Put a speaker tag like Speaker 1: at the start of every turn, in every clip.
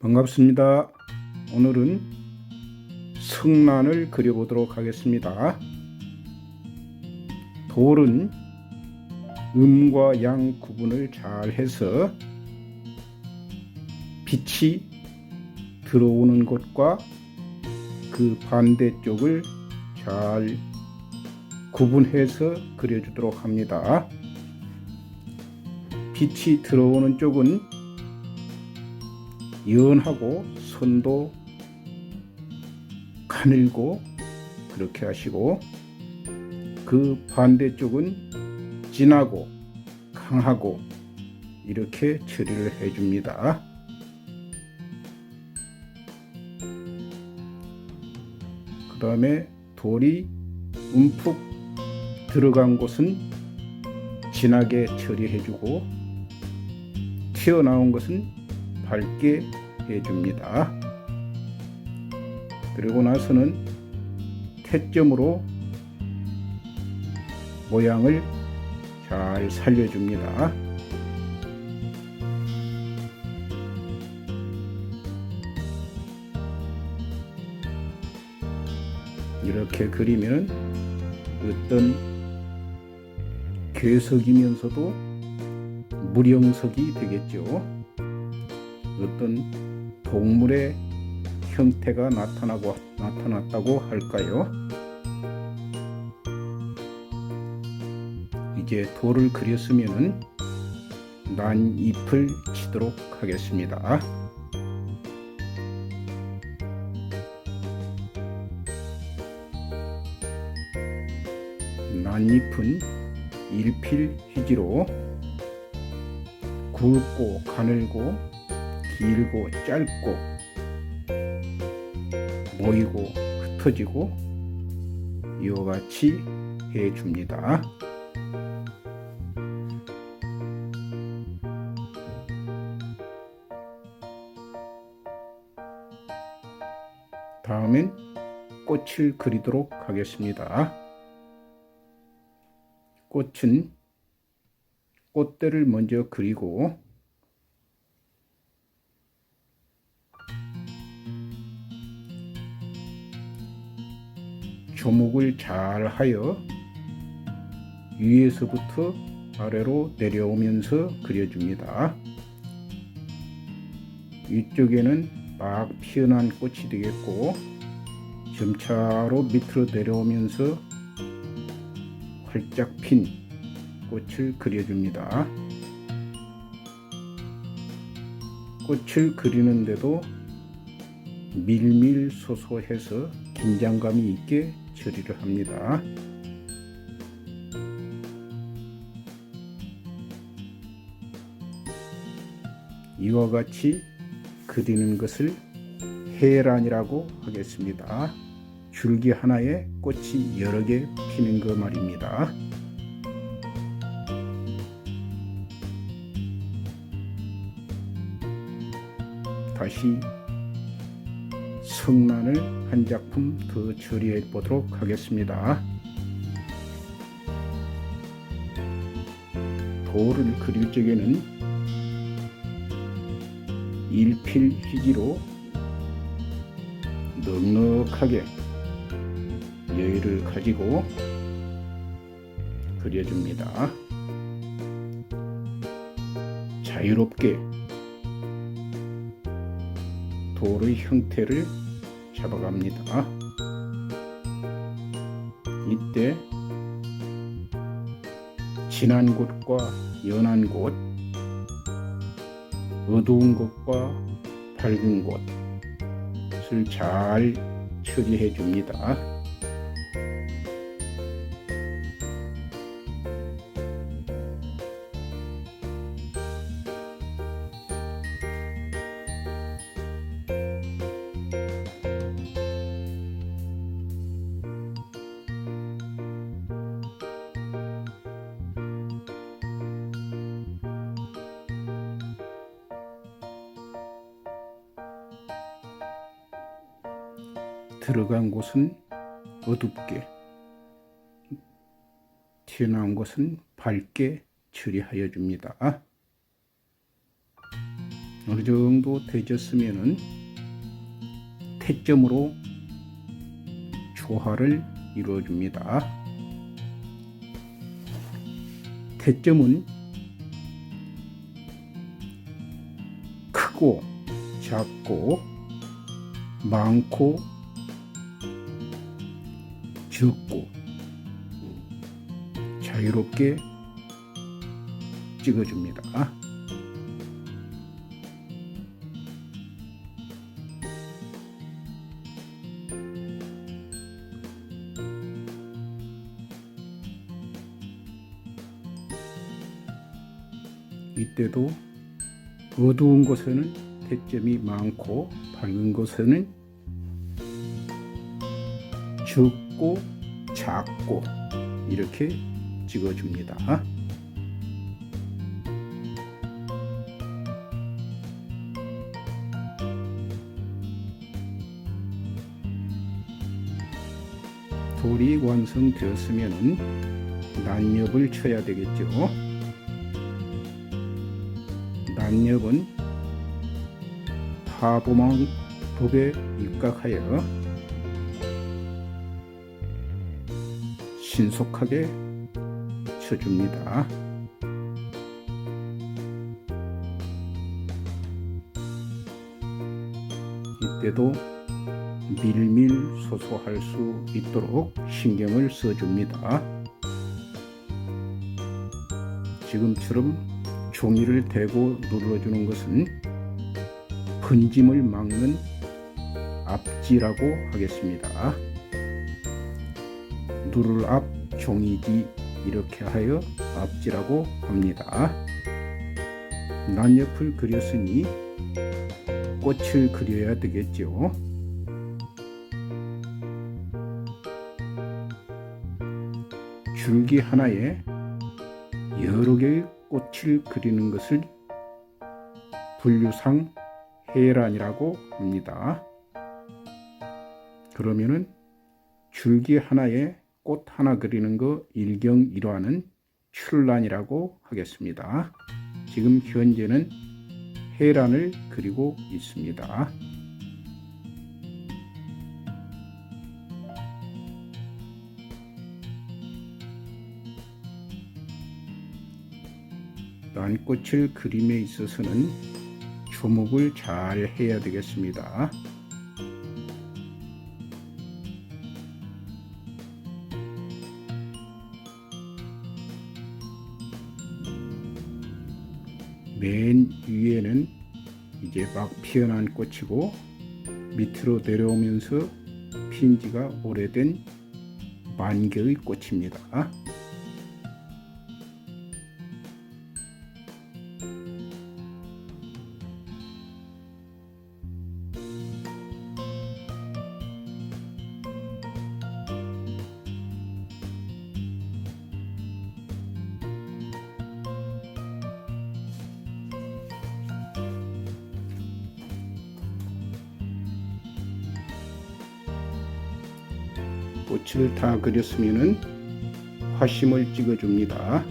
Speaker 1: 반갑습니다. 오늘은 성난을 그려보도록 하겠습니다. 돌은 음과 양 구분을 잘 해서 빛이 들어오는 곳과 그 반대쪽을 잘 구분해서 그려주도록 합니다. 빛이 들어오는 쪽은 연하고 선도 가늘고 그렇게 하시고 그 반대쪽은 진하고 강하고 이렇게 처리를 해줍니다. 그 다음에 돌이 움푹 들어간 곳은 진하게 처리해주고 튀어나온 것은 밝게 해줍니다. 그리고 나서는 태점으로 모양을 잘 살려줍니다. 이렇게 그리면 어떤 괴석이면서도 무령석이 되겠죠. 어떤 동물의 형태가 나타나고 나타났다고 할까요? 이제 돌을 그렸으면은 난 잎을 치도록 하겠습니다. 난잎은 일필휘지로 굵고 가늘고 길고 짧고 모이고 흩어지고 이와 같이 해줍니다. 다음엔 꽃을 그리도록 하겠습니다. 꽃은 꽃대를 먼저 그리고 조목을 잘 하여 위에서부터 아래로 내려오면서 그려줍니다. 위쪽에는 막 피어난 꽃이 되겠고 점차로 밑으로 내려오면서 활짝 핀 꽃을 그려줍니다. 꽃을 그리는데도 밀밀소소해서 긴장감이 있게 처리를 합니다. 이와 같이 그리는 것을 해란이라고 하겠습니다. 줄기 하나에 꽃이 여러 개 피는 거 말입니다. 다시 성난을 한 작품 더 처리해 보도록 하겠습니다. 돌을 그릴 적에는 일필휘지로 넉넉하게 여유를 가지고 그려줍니다. 자유롭게 돌의 형태를 잡아갑니다. 이때 진한 곳과 연한 곳, 어두운 곳과 밝은 곳을 잘 처리해 줍니다. 들어간 곳은 어둡게, 튀어나온 것은 밝게 처리하여 줍니다. 어느 정도 되졌으면은 태점으로 조화를 이루어 줍니다. 태점은 크고 작고 많고 적고 자유롭게 찍어줍니다. 이때도 어두운 곳에는 대점이 많고 밝은 곳에는 적고 작고 이렇게 찍어줍니다. 돌이 완성되었으면 난엽을 쳐야 되겠죠. 난엽은 파도망 법에 입각하여 신속하게 쳐줍니다. 이때도 밀밀 소소할 수 있도록 신경을 써줍니다. 지금처럼 종이를 대고 눌러주는 것은 번짐을 막는 앞지라고 하겠습니다. 누를 앞 종이지 이렇게 하여 앞지라고 합니다. 난옆을 그렸으니 꽃을 그려야 되겠죠. 줄기 하나에 여러 개의 꽃을 그리는 것을 분류상 해란이라고 합니다. 그러면은 줄기 하나에 꽃 하나 그리는 거 일경 일화는 출란이라고 하겠습니다. 지금 현재는 해란을 그리고 있습니다. 난꽃을 그림에 있어서는 주목을 잘 해야 되겠습니다. 맨 위에는 이제 막 피어난 꽃이고 밑으로 내려오면서 핀 지가 오래된 만개의 꽃입니다. 꽃을 다 그렸으면은 화심을 찍어줍니다.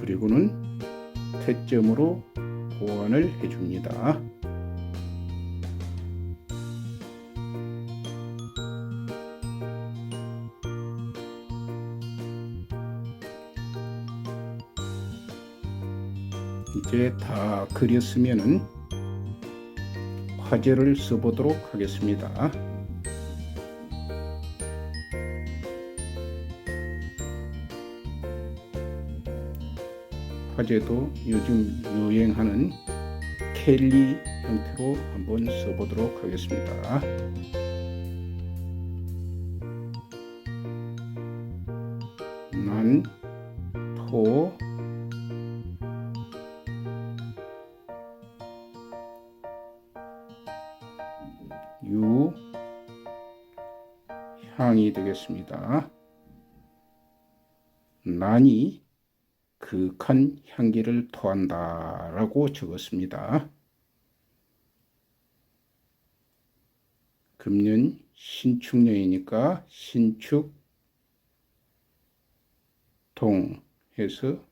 Speaker 1: 그리고는 태점으로 보완을 해줍니다. 이제 다 그렸으면은 화제를 써보도록 하겠습니다. 화제도 요즘 유행하는 켈리 형태로 한번 써보도록 하겠습니다. 난, 토, 향이 되겠습니다. 난이 극한 향기를 토한다 라고 적었습니다. 금년 신축년이니까 신축 동 해서